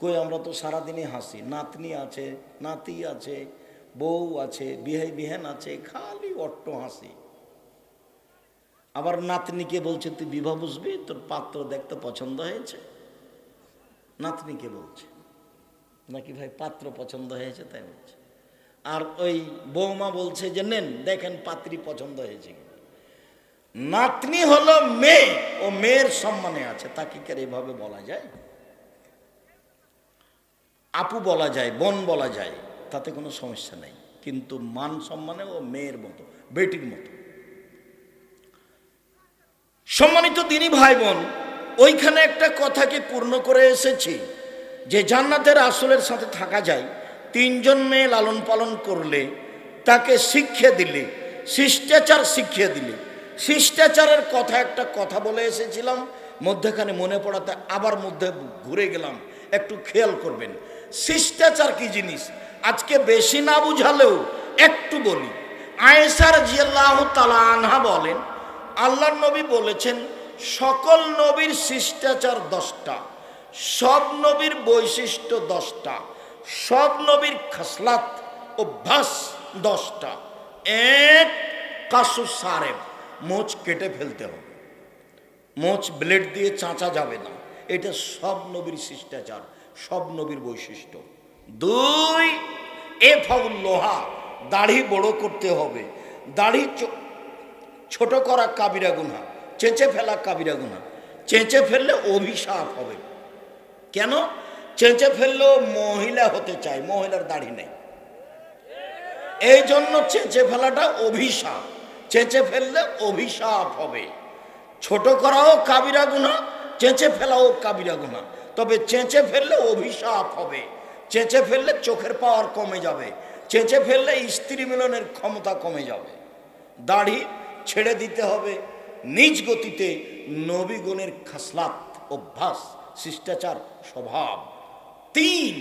কই, আমরা তো সারাদিনই হাসি। নাতনি আছে, নাতি আছে, বউ আছে বিহাই বিহান আছে, খালি অট্ট হাসি। আবার নাতনিকে বলছে, তুই বিবাহ বুঝবি? তোর পাত্র দেখতে পছন্দ হয়েছে? নাতনিকে বলছে। নাকি ভাই, পাত্র পছন্দ হয়েছে? তাই বলছে। আর ওই বৌমা বলছে যে, নেন, দেখেন পাত্রী পছন্দ হয়েছে। নাতনি হলো মেয়ে। ও মেয়ের সম্মানে আছে। তাকে কি এভাবে বলা যায়? আপু বলা যায়, বোন বলা যায়, তাতে কোনো সমস্যা নেই। কিন্তু মান সম্মানে ও মেয়ের মতো, বেটির মতো। সম্মানিত দিনী ভাই বোন ওইখানে একটা কথাকে পূর্ণ করে এসেছি, যে জান্নাতের আসলের সাথে থাকা যায়, তিনজন মেয়ে লালন পালন করলে, তাকে শিক্ষা দিলে, শিষ্টাচার শিখিয়ে দিলে। শিষ্টাচারের কথা একটা কথা বলে এসেছিলাম, মধ্যেখানে মনে পড়াতে আবার মধ্যে ঘুরে গেলাম, একটু খেয়াল করবেন। শিষ্টাচার কি জিনিস? আজকে বেশি না বুঝালেও একটু বলি। আয়েসার জিয়াল্লাহ তালা আনহা বলেন আল্লাহ নবী বলেছেন, সকল নবীর শিষ্টাচার দশটা, সব নবীর বৈশিষ্ট্য দশটা, সব নবীর খাসলাত অভ্যাস দশটা। এক, কাসু সারেব, মোচ কেটে ফেলতে হবে। মোচ ব্লেড দিয়ে চাঁচা যাবে না। এটা সব নবীর শিষ্টাচার। সব নবীর বৈশিষ্ট্য। দুই, এ ফাউল লোহা, দাড়ি বড় করতে হবে। দাড়ি ছোট করা কাবিরা গুনা চেঁচে ফেলা কাবিরা গুনা চেঁচে ফেললে অভিশাপ হবে। কেন? চেঁচে ফেললেও মহিলা হতে চায়, মহিলার দাড়ি নেই। এই জন্য চেঁচে ফেলাটা অভিশাপ। চেঁচে ফেললে অভিশাপ হবে। ছোট করাও কাবিরা গুনা চেঁচে ফেলাও কাবিরা গুনা তবে চেঁচে ফেললে অভিশাপ হবে। চেঁচে ফেললে চোখের পাওয়ার কমে যাবে। চেঁচে ফেললে স্ত্রী মিলনের ক্ষমতা কমে যাবে। দাড়ি ছেড়ে দিতে হবে। নিজ গতিতে নবীগণের খাসলাত, অভ্যাস, শিষ্টাচার, স্বভাব। তিন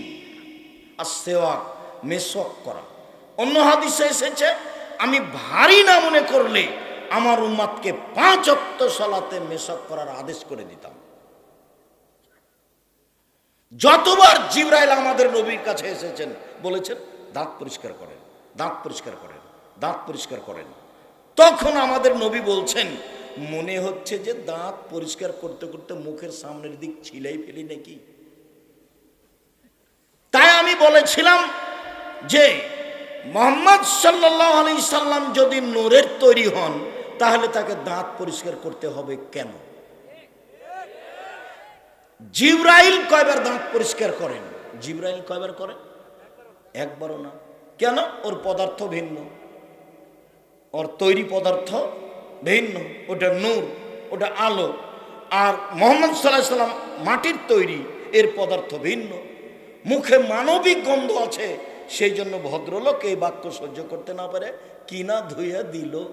আর সেওয়াক মেসক করা। অন্য হাদিসে এসেছে, আমি ভারী না মনে করলে আমার উম্মাদকে পাঁচ অক্ত সলাতে মেসক করার আদেশ করে দিতাম। যতবার জিব্রাইল আমাদের নবীর কাছে এসেছেন, বলেছেন, দাঁত পরিষ্কার করেন, দাঁত পরিষ্কার করেন, দাঁত পরিষ্কার করেন। তখন আমাদের নবী বলছেন, মনে হচ্ছে যে দাঁত পরিষ্কার করতে করতে মুখের সামনের দিক ছিলাই ফেলি নাকি? তাই আমি বলেছিলাম যে, মোহাম্মদ সাল্লাহ আলি সাল্লাম যদি নোরের তৈরি হন, তাহলে তাকে দাঁত পরিষ্কার করতে হবে কেন? জিব্রাইল কয়বার দাঁত পরিষ্কার করেন? জিব্রাইল কয়বার করেন একবারও না। কেন? ওর পদার্থ ভিন্ন। ওর তৈরি পদার্থ ভিন্ন। ওটা নূর, ওটা আলো। আর মোহাম্মদ সাল্লাহ সাল্লাম মাটির তৈরি, এর পদার্থ ভিন্ন। মুখে মানবিক গন্ধ আছে, সেই জন্য ভদ্রলোক এই বাক্য সহ্য করতে না পারে। কিনা ধুইয়া দিল।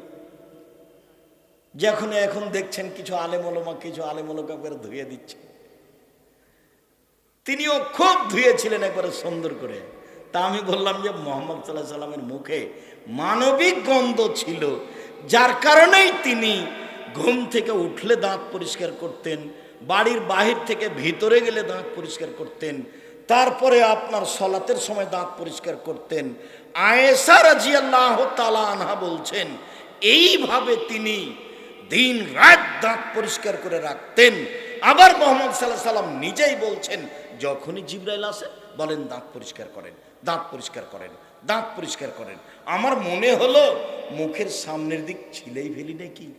যখন এখন দেখছেন কিছু আলেমলমা কিছু আলেমলকা করে ধুয়ে দিচ্ছে। তিনিও খুব ধুয়েছিলেন একবারে সুন্দর করে। তা আমি বললাম যে মোহাম্মদ সাল্লাহ সাল্লামের মুখে মানবিক গন্ধ ছিল, যার কারণেই তিনি ঘুম থেকে উঠলে দাঁত পরিষ্কার করতেন, বাড়ির বাহির থেকে ভিতরে গেলে দাঁত পরিষ্কার করতেন, তারপরে আপনার সলাতের সময় দাঁত পরিষ্কার করতেন। আয়েসা রাজিয়াল্লাহ তালা আনহা বলছেন, এইভাবে তিনি দিন রাত দাঁত পরিষ্কার করে রাখতেন। আবার মোহাম্মদ সাল্লাহ সাল্লাম নিজেই বলছেন যখনই জিব্রাইল আসে, বলেন, দাঁত পরিষ্কার করেন, দাঁত পরিষ্কার করেন, দাঁত পরিষ্কার করেন। আমার মনে হলো মুখের সামনের দিক ছিলেই ফেলি নাকি?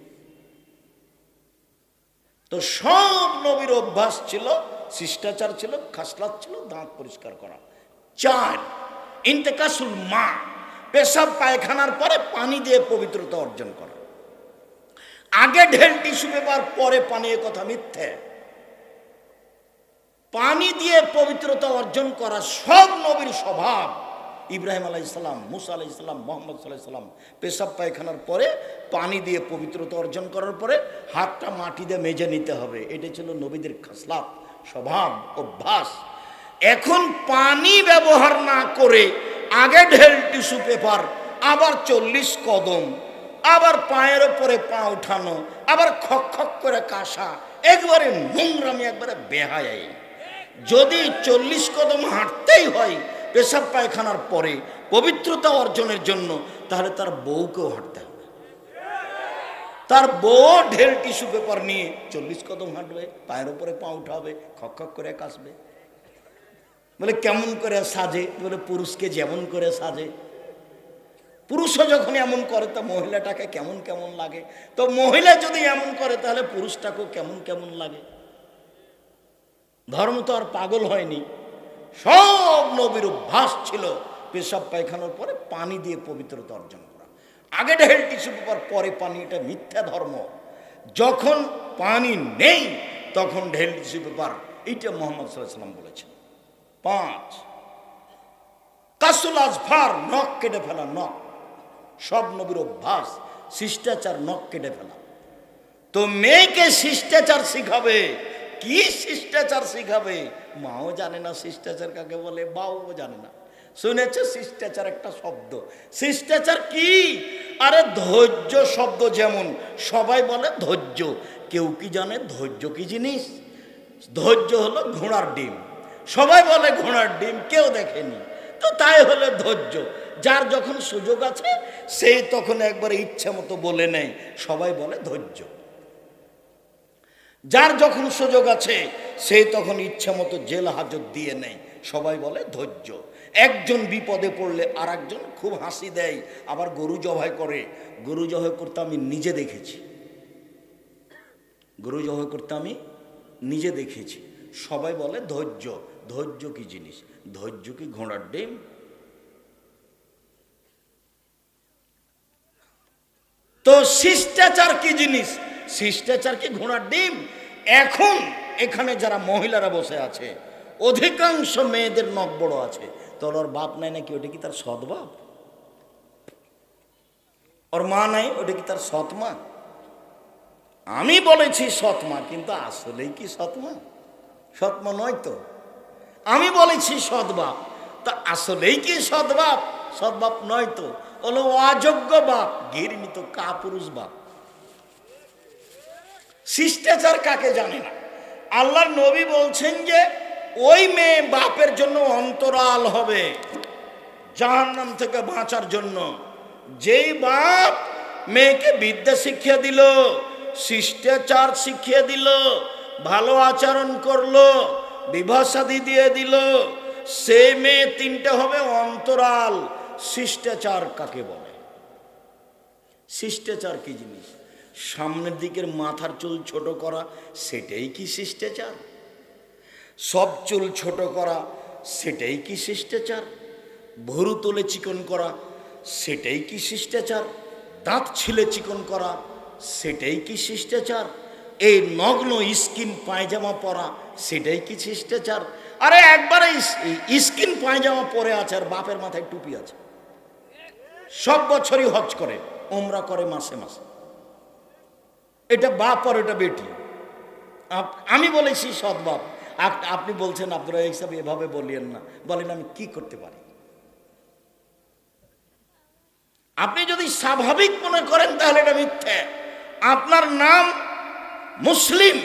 তো সব নবীর অভ্যাস ছিল, শিষ্টাচার ছিল, খাসলাত ছিল, দাঁত পরিষ্কার করা। চার, ইন্তেকাসুল মা, পেশাব পায়খানার পরে পানি দিয়ে পবিত্রতা অর্জন করা। আগে ঢেল টিস্যু পেপার, পরে পানি কথা মিথ্যে। পানি দিয়ে পবিত্রতা অর্জন করা সব নবীর স্বভাব। ইব্রাহিম আলাইসাল্লাম মুসা আলাইসাল্লাম মোহাম্মদ সাল্লাম পেশাব পায়খানার পরে পানি দিয়ে পবিত্রতা অর্জন করার পরে হাতটা মাটি দিয়ে মেজে নিতে হবে। এটা ছিল নবীদের খাসলাপ স্বভাব, অভ্যাস। এখন পানি ব্যবহার না করে আগে ঢেল টিস্যু পেপার, আবার চল্লিশ কদম, আবার পায়ের ওপরে পা উঠানো, আবার খক খক করে কাশা, একবারে নোংরামি, একবারে বেহায় যদি চল্লিশ কদম হাঁটতেই হয়, পেশাব পায়খানার পরে পবিত্রতা অর্জনের জন্য, তাহলে তার বউকেও হাঁটতে হবে। তার বউ ঢের টিস্যু পেপার নিয়ে চল্লিশ কদম হাঁটবে, পায়ের উপরে পা উঠাবে, খক খক করে কাশবে। বলে, কেমন করে সাজে? বলে, পুরুষকে যেমন করে সাজে। পুরুষও যখন এমন করে, তা মহিলাটাকে কেমন কেমন লাগে? তো মহিলা যদি এমন করে, তাহলে পুরুষটাকেও কেমন কেমন লাগে? ধর্ম তো আর পাগল হয়নি। সব নবীর অভ্যাস ছিল পেশাব পায়খানার পরে পানি দিয়ে পবিত্রতা অর্জন করা। আগে ঢেল টিস্যু পেপার, পরে পানি, এটা মিথ্যা ধর্ম। যখন পানি নেই, তখন ঢেল টিস্যু পেপার, এইটা মোহাম্মদ সাল্লাম বলেছেন। পাঁচ, কাসুল আজফার নখ কেটে ফেলা, নখ। সব নবীর অভ্যাস, শিষ্টাচার নখ কেটে ফেলা। তো মেয়েকে শিষ্টাচার শিখাবে কি শিষ্টাচার শিখাবে? মাও জানে না শিষ্টাচার কাকে বলে, বাও জানে না। শুনেছে শিষ্টাচার একটা শব্দ। শিষ্টাচার কি? আরে ধৈর্য শব্দ যেমন, সবাই বলে ধৈর্য। কেউ কি জানে? ধৈর্য কি জিনিস? ধৈর্য হলো ঘোড়ার ডিম। সবাই বলে ঘোড়ার ডিম, কেউ দেখেনি। তো তাই হলে ধৈর্য। যার যখন সুযোগ আছে, সেই তখন একবার ইচ্ছে মতো বলে নেয়। সবাই বলে ধৈর্য। যার যখন সুযোগ আছে, সে তখন ইচ্ছে মতো জেল হাজত দিয়ে নেয়। সবাই বলে ধৈর্য। একজন বিপদে পড়লে আর খুব হাসি দেয়, আবার গরু জবাই করে। গরু জবাই করতে আমি নিজে দেখেছি। গরু জবাই করতে আমি নিজে দেখেছি। সবাই বলে ধৈর্য। ধৈর্য কি জিনিস? ধৈর্য কি ঘোড়ার ডিম? তো শিষ্টাচার কি জিনিস? শিষ্টাচার কি ঘোড়ার ডিম। এখন এখানে যারা মহিলারা বসে আছে, অধিকাংশ মেয়েদের নখ বড় আছে। তোর ওর বাপ নাই নাকি? ওটা কি তার সৎ বাপ? ওর মা নাই, ওটা কি তার সৎমা আমি বলেছি সৎমা কিন্তু আসলেই কি সৎমা সৎমা নয় তো। আমি বলেছি সৎবাপ তা আসলেই কি সৎবাপ সৎবাপ নয় তো। হলো অযোগ্য বাপ, ঘৃণিত কাপুরুষ বাপ। শিষ্টাচার কাকে জানে না? আল্লাহর নবী বলছেন যে, ওই মেয়ে বাপের জন্য অন্তরাল হবে, জাহান্নাম থেকে বাঁচার জন্য। যেই বাপ মেয়েকে বিদ্যা শিখিয়ে দিল, শিষ্টাচার শিখিয়ে দিল, ভালো আচরণ করল বিভাসাদি দিয়ে দিল, সে মেয়ে তিনটে হবে অন্তরাল। শিষ্টাচার কাকে বলে? শিষ্টাচার কি জিনিস? সামনের দিকের মাথার চুল ছোট করা, সেটাই কি শিষ্টাচার? সব চুল ছোট করা, সেটাই কি শিষ্টাচার? ভরু তোলে চিকন করা, সেটাই কি শিষ্টাচার? দাঁত ছিলে চিকন করা, সেটাই কি শিষ্টাচার? এই নগ্ন স্কিন পায়জামা পরা, সেটাই কি শিষ্টাচার? আরে একবারে স্কিন পায়জামা পরে আছে আর বাপের মাথায় টুপি আছে। সব বছরই হজ করে ওমরা করে মাসে মাসে। এটা বাপ আর এটা বেটি। আমি বলেছি সৎ বাপ। আপ- আপনি বলছেন, আপনারা হিসাবে এভাবে বলিয়েন না। বলেন, আমি কি করতে পারি? আপনি যদি স্বাভাবিক মনে করেন, তাহলে এটা মিথ্যে। আপনার নাম মুসলিম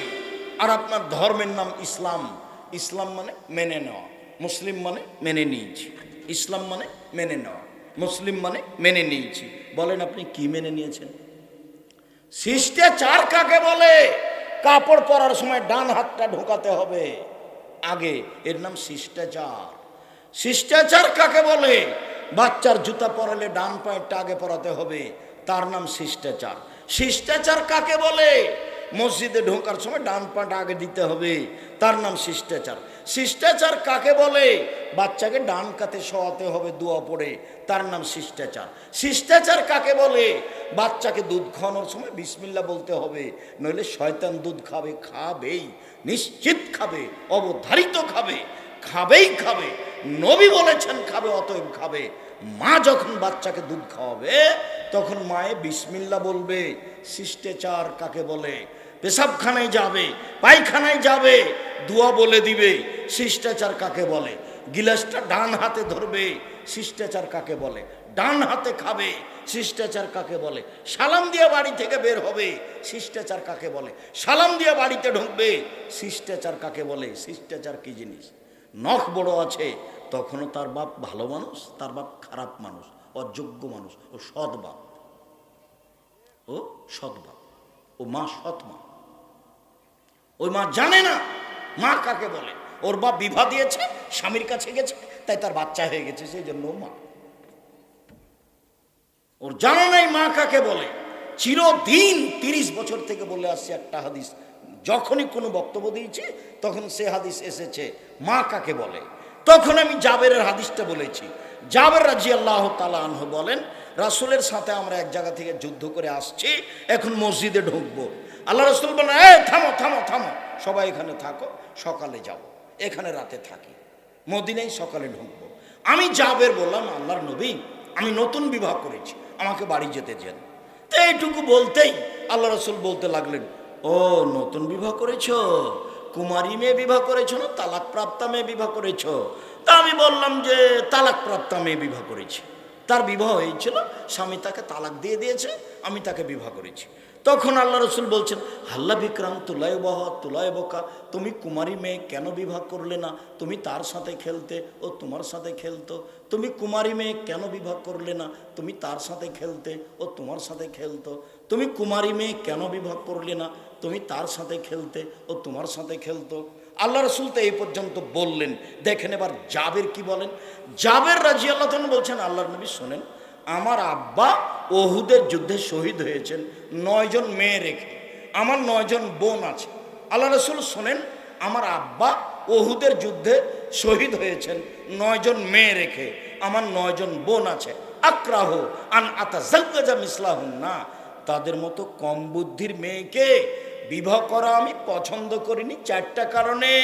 আর আপনার ধর্মের নাম ইসলাম। ইসলাম মানে মেনে নেওয়া। মুসলিম মানে মেনে নিয়েছি ইসলাম মানে মেনে নেওয়া। মুসলিম মানে মেনে নিয়েছি বলেন, আপনি কি মেনে নিয়েছেন? শিষ্টাচার কাকে বলে? কাপড় পরার সময় ডান হাতটা ঢোকাতে হবে। আগে, এর নাম শিষ্টাচার। শিষ্টাচার কাকে বলে? বাচ্চার জুতা পরালে ডান পায়েরটা আগে পরাতে হবে, তার নাম শিষ্টাচার। শিষ্টাচার কাকে বলে? মসজিদে ঢোকার সময় ডান পাটা আগে দিতে হবে, তার নাম শিষ্টাচার। শিষ্টাচার কাকে বলে? বাচ্চাকে ডান কাতে শোয়াতে হবে দোয়া পড়ে, তার নাম শিষ্টাচার। শিষ্টাচার কাকে বলে? বাচ্চাকে দুধ খাওয়ানোর সময় বিসমিল্লা বলতে হবে, নইলে শয়তান দুধ খাবে, খাবেই, নিশ্চিত খাবে, অবধারিত খাবে, খাবেই খাবে, নবী বলেছেন খাবে, অতএব খাবে। মা যখন বাচ্চাকে দুধ খাওয়াবে, তখন মায়ে বিসমিল্লা বলবে, শিষ্টাচার কাকে বলে? পেশাবখানায় যাবে, পায়খানায় যাবে, দোয়া বলে দিবে শিষ্টাচার কাকে বলে? গিলাসটা ডান হাতে ধরবে, শিষ্টাচার কাকে বলে? ডান হাতে খাবে, শিষ্টাচার কাকে বলে? সালাম দিয়ে বাড়ি থেকে বের হবে, শিষ্টাচার কাকে বলে? সালাম দিয়ে বাড়িতে ঢুকবে, শিষ্টাচার কাকে বলে? শিষ্টাচার কি জিনিস? নখ বড় আছে, তখনও তার বাপ ভালো মানুষ, তার বাপ খারাপ মানুষ, অযোগ্য মানুষ, ও সৎ বাপ। ও সৎ বাপ, ও মা সৎ মা। ওই মা জানে না মা কাকে বলে। ওর বাপ বিভা দিয়েছে, স্বামীর কাছে গেছে, তাই তার বাচ্চা হয়ে গেছে, সেই জন্য মা। ওর জানা নাই মা কাকে বলে। চিরদিন তিরিশ বছর থেকে বলে আসছে একটা হাদিস। যখনই কোনো বক্তব্য দিয়েছে, তখন সে হাদিস এসেছে, মা কাকে বলে। তখন আমি জাবেরের হাদিসটা বলেছি। জাবের রাজি আল্লাহ তালা আনহ বলেন, রাসুলের সাথে আমরা এক জায়গা থেকে যুদ্ধ করে আসছি, এখন মসজিদে ঢুকবো। আল্লাহ রসুল বলেন এ থামো থামো থামো, সবাই এখানে থাকো, সকালে যাও। এখানে রাতে থাকি। মদিনায় সকালে ঢুকবো। আমি জাবের বললাম, আল্লাহর নবী, আমি নতুন বিবাহ করেছি, আমাকে বাড়ি যেতে দেন তো এইটুকু বলতেই আল্লাহ রসুল বলতে লাগলেন, ও, নতুন বিবাহ করেছ? কুমারী মেয়ে বিবাহ করেছ না তালাক প্রাপ্তা মেয়ে বিবাহ করেছ? তা আমি বললাম যে তালাক প্রাপ্তা মেয়ে বিবাহ করেছি। তার বিবাহ হয়েছিল, স্বামী তাকে তালাক দিয়ে দিয়েছে, আমি তাকে বিবাহ করেছি। তখন আল্লাহ রসুল বলছেন, হাল্লা বিক্রাম, তুলায় বহ, তুলায় বকা। তুমি কুমারী মেয়ে কেন বিবাহ করলে না? তুমি তার সাথে খেলতে ও তোমার সাথে খেলতো। তুমি কুমারী মেয়ে কেন বিবাহ করলে না? তুমি তার সাথে খেলতে ও তোমার সাথে খেলতো। তুমি কুমারী মেয়ে কেন বিবাহ করলে না? তুমি তার সাথে খেলতে ও তোমার সাথে খেলতো। আল্লাহ রসুল তো এই পর্যন্ত বললেন। দেখেন এবার জাবের কি বলেন? জাবের রাজি আল্লাহ বলছেন আল্লাহ নবী শোনেন আমার আব্বা ওহুদের যুদ্ধে শহীদ হয়েছেন, নয়জন মেয়ে রেখে। আমার নয়জন বোন আছে। আল্লাহ রসুল শোনেন, আমার আব্বা ওহুদের যুদ্ধে শহীদ হয়েছেন, নয়জন মেয়ে রেখে। আমার নয়জন বোন আছে। আক্রাহ আন আতা জাজ্জা মিসলাহুন না তাদের মতো কম বুদ্ধির মেয়েকে বিবাহ করা আমি পছন্দ করিনি চারটা কারণে।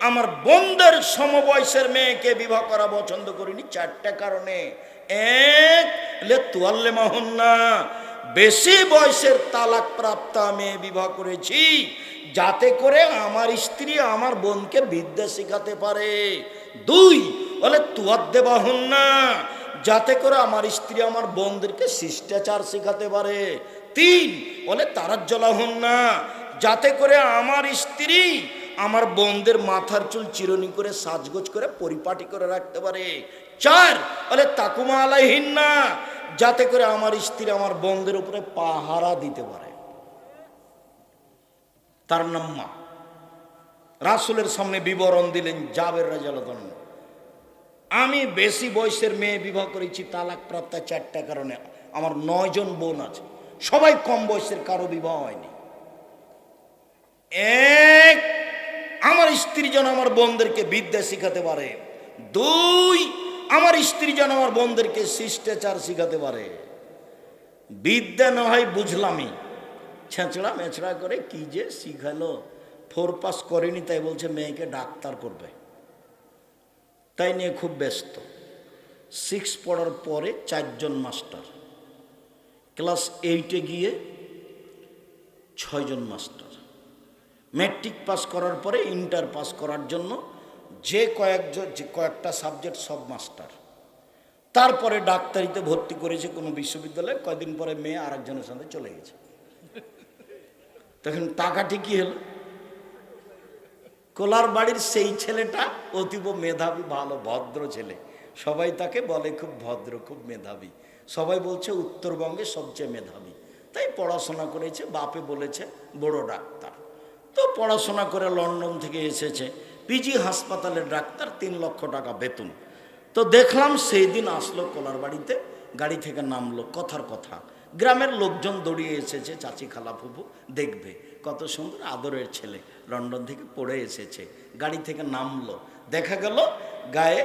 আমার বোনদের সমবয়সের মেয়েকে বিবাহ করা পছন্দ করিনি চারটা কারণে। এক লে মাহন্না বেশি বয়সের তালাক প্রাপ্ত মেয়ে বিবাহ করেছি, যাতে করে আমার স্ত্রী আমার বোনকে বিদ্যা শেখাতে পারে। দুই বলে তুয়ার দেবাহন না যাতে করে আমার স্ত্রী আমার বোনদেরকে শিষ্টাচার শেখাতে পারে। তিন বলে তারার জলাহন না যাতে করে আমার স্ত্রী আমার বোনদের মাথার চুল চিরনি করে সাজগোজ করে পরিপাটি করে রাখতে পারে। চার বলে, তাকুমা আলাইহীন না যাতে করে আমার স্ত্রী আমার বোনদের উপরে পাহারা দিতে পারে। তার নাম মা। রাসুলের সামনে বিবরণ দিলেন জাবের রাজালতন আমি বেশি বয়সের মেয়ে বিবাহ করেছি, তালাক প্রাপ্ত চারটা কারণে। আমার নয়জন বোন আছে। সবাই কম বয়সের, কারও বিবাহ হয়নি। এক, আমার স্ত্রী যেন আমার বোনদেরকে বিদ্যা শিখাতে পারে। দুই আমার স্ত্রী যেন আমার বোনদেরকে শিষ্টাচার শিখাতে পারে। বিদ্যা না হয় বুঝলামই। ছেঁচড়া মেছড়া করে কি যে শিখালো। ফোর পাস করেনি, তাই বলছে মেয়েকে ডাক্তার করবে। তাই নিয়ে খুব ব্যস্ত। সিক্স পড়ার পরে চারজন মাস্টার। ক্লাস এইটে গিয়ে ছয়জন মাস্টার। ম্যাট্রিক পাস করার পরে ইন্টার পাস করার জন্য যে কয়েকজন, যে কয়েকটা সাবজেক্ট সব মাস্টার। তারপরে ডাক্তারিতে ভর্তি করেছে কোনো বিশ্ববিদ্যালয়ে, কয়দিন পরে মেয়ে আরেকজনের সাথে চলে গেছে। তখন টাকাটি কি হলো। কোলার বাড়ির সেই ছেলেটা অতীব মেধাবী, ভালো, ভদ্র ছেলে। সবাই তাকে বলে খুব ভদ্র, খুব মেধাবী। সবাই বলছে, উত্তরবঙ্গে সবচেয়ে মেধাবী। তাই পড়াশোনা করেছে, বাপে বলেছে, বড় ডাক্তার। তো পড়াশোনা করে লন্ডন থেকে এসেছে। পিজি হাসপাতালের ডাক্তার, তিন লক্ষ টাকা বেতন। তো দেখলাম সেই দিন আসলো কোলার বাড়িতে, গাড়ি থেকে নামলো, কথার কথা। গ্রামের লোকজন দৌড়িয়ে এসেছে, চাচি খালা ফুফু দেখবে, কত সুন্দর আদরের ছেলে, লন্ডন থেকে পড়ে এসেছে। গাড়ি থেকে নামলো, দেখা গেল গায়ে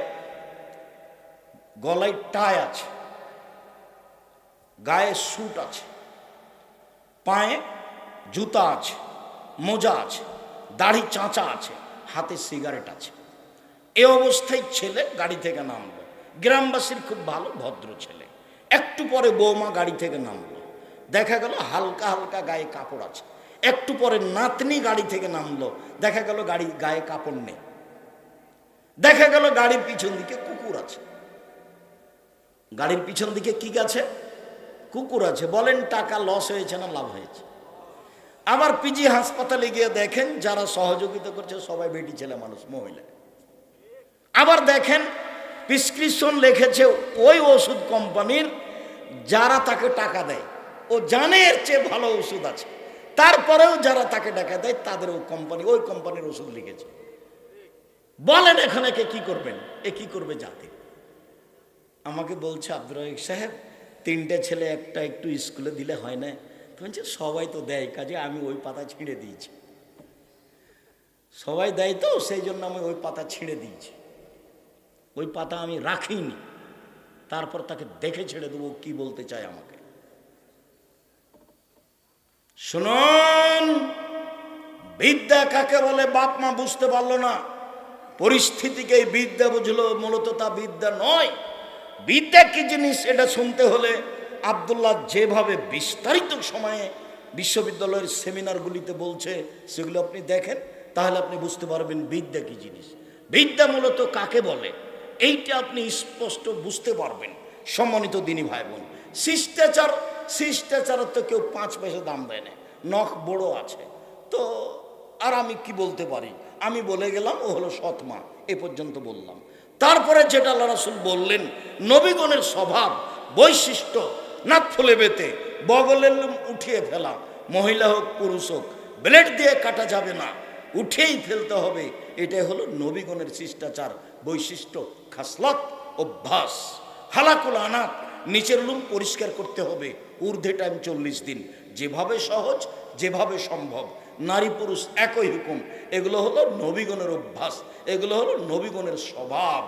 গলায় টাই আছে, গায়ে স্যুট আছে, পায়ে জুতা আছে, মোজা আছে, দাড়ি চাঁচা আছে। হাতে সিগারেট আছে। এ অবস্থায় ছেলে গাড়ি থেকে নামলো। গ্রামবাসীর খুব ভালো, ভদ্র ছেলে। একটু পরে বৌমা গাড়ি থেকে নামলো। দেখা গেল হালকা হালকা গায়ে কাপড় আছে। একটু পরে নাতনি গাড়ি থেকে নামলো। দেখা গেল গাড়ি, গায়ে কাপড় নেই। দেখা গেল গাড়ির পিছন দিকে কুকুর আছে। গাড়ির পিছন দিকে কি আছে কুকুর আছে। বলেন টাকা লস হয়েছে না লাভ হয়েছে? আবার পিজি হাসপাতালে গিয়ে দেখেন, যারা সহযোগিতা করছে, সবাই বেটি ছেলে মানুষ, মহিলা। আবার দেখেন প্রিসক্রিপশন লিখেছে ওই ওষুধ কোম্পানির, যারা তাকে টাকা দেয়। ও জানে এর চেয়ে ভালো ওষুধ আছে। তারপরেও যারা তাকে টাকা দেয়, তাদের ওই কোম্পানি, ওই কোম্পানির ওষুধ লিখেছে। বলেন এখানে কে কি করবেন? এ কি করবে জাতি? আমাকে বলছে, আব্দুর সাহেব, তিনটে ছেলে একটা একটু স্কুলে দিলে হয় না? বলছে সবাই তো দেয়, কাজে আমি ওই পাতা ছিঁড়ে দিয়েছি। সবাই দেয় তো, সেই জন্য আমি ওই পাতা ছিঁড়ে দিয়েছি। ওই পাতা আমি রাখিনি। তারপর তাকে দেখে ছেড়ে দেবো কি বলতে চায় আমাকে। শুনুন, বিদ্যা কাকে বলে বাপ মা বুঝতে পারল না। পরিস্থিতিকে বিদ্যা বুঝলো, মূলত তা বিদ্যা নয়। বিদ্যা কি জিনিস, এটা শুনতে হলে আবদুল্লাহ যেভাবে বিস্তারিত সময়ে বিশ্ববিদ্যালয়ের সেমিনারগুলিতে বলছে, সেগুলো আপনি দেখেন, তাহলে আপনি বুঝতে পারবেন বিদ্যা কি জিনিস। বিদ্যা মূলত কাকে বলে? এইটা আপনি স্পষ্ট বুঝতে পারবেন, সম্মানিত দিনী ভাই বোন শিষ্টাচার, শিষ্টাচারের তো কেউ পাঁচ পয়সা দাম দেয় না, নখ বড় আছে। তো, আর আমি কি বলতে পারি? আমি বলে গেলাম, ও হলো সৎমা এ পর্যন্ত বললাম। তারপরে যেটা আল্লাহ রাসুল বললেন, নবীগণের স্বভাব, বৈশিষ্ট্য নাক ফুলে বেতে, বগলের লোম উঠিয়ে ফেলা, মহিলা হোক, পুরুষ হোক, ব্লেড দিয়ে কাটা যাবে না, উঠেই ফেলতে হবে। এটাই হলো নবীগণের শিষ্টাচার, বৈশিষ্ট্য, খাসলত, অভ্যাস। হালাকুল আনাত নিচের লুম পরিষ্কার করতে হবে, ঊর্ধ্বে টাইম চল্লিশ দিন। যেভাবে সহজ, যেভাবে সম্ভব। নারী পুরুষ একই হুকুম, এগুলো হলো নবীগণের অভ্যাস, এগুলো হলো নবীগণের স্বভাব।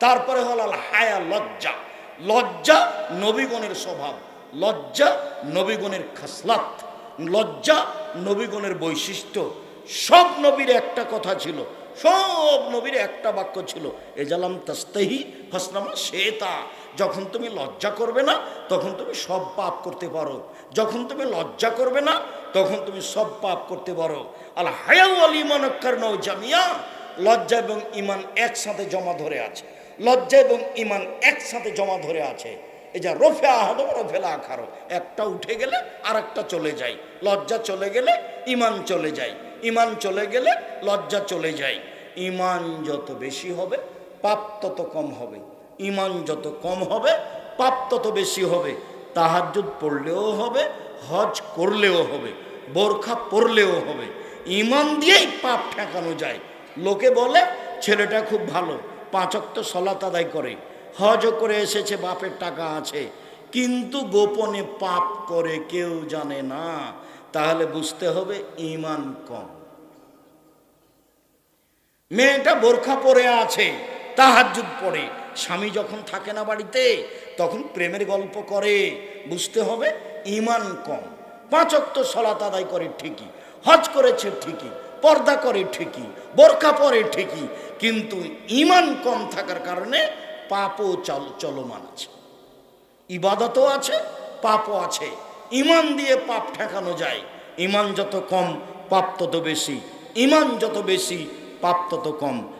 তারপরে হলো হায়া লজ্জা লজ্জা নবীগণের স্বভাব, লজ্জা নবীগণের খাসলাত, লজ্জা নবীগণের বৈশিষ্ট্য। সব নবীর একটা কথা ছিল, সব নবীর একটা বাক্য ছিল, এজালাম তাস্তাহি ফাসনামা শেতা। যখন তুমি লজ্জা করবে না, তখন তুমি সব পাপ করতে পারো। যখন তুমি লজ্জা করবে না, তখন তুমি সব পাপ করতে পারো। আল হায়াউ আল ইমান জামিয়া। লজ্জা এবং ইমান একসাথে জমা ধরে আছে। লজ্জা এবং ইমান একসাথে জমা ধরে আছে। এই যা রফে আহদম রফেলা আখারো, একটা উঠে গেলে আর একটা চলে যায়। লজ্জা চলে গেলে ইমান চলে যায়। ইমান চলে গেলে লজ্জা চলে যায়। ইমান যত বেশি হবে, পাপ তত কম হবে। ইমান যত কম হবে, পাপ তত বেশি হবে। তাহাজ্জুদ পড়লেও হবে, হজ করলেও হবে, বোরখা পরলেও হবে। ইমান দিয়েই পাপ ঠেকানো যায়। লোকে বলে, ছেলেটা খুব ভালো। পাঁচক্ত সলাত আদায় করে। হজও করে এসেছে, বাপের টাকা আছে। কিন্তু গোপনে পাপ করে কেউ জানে না। তাহলে বুঝতে হবে ইমান কম। মেয়েটা বোরখা পরে আছে তাহার তাহাজুদ পড়ে স্বামী যখন থাকে না বাড়িতে, তখন প্রেমের গল্প করে। বুঝতে হবে ইমান কম। পাঁচক্ত সলাত আদায় করে ঠিকই, হজ করেছে ঠিকই। পর্দা করে ঠিকই, বোরখা পরে ঠিকই, কিন্তু ইমান কম থাকার কারণে পাপও চল, চলমান আছে। ইবাদতও আছে, পাপও আছে। ইমান দিয়ে পাপ ঠেকানো যায়। ইমান যত কম, পাপ তত বেশি। ইমান যত বেশি, পাপ তত কম।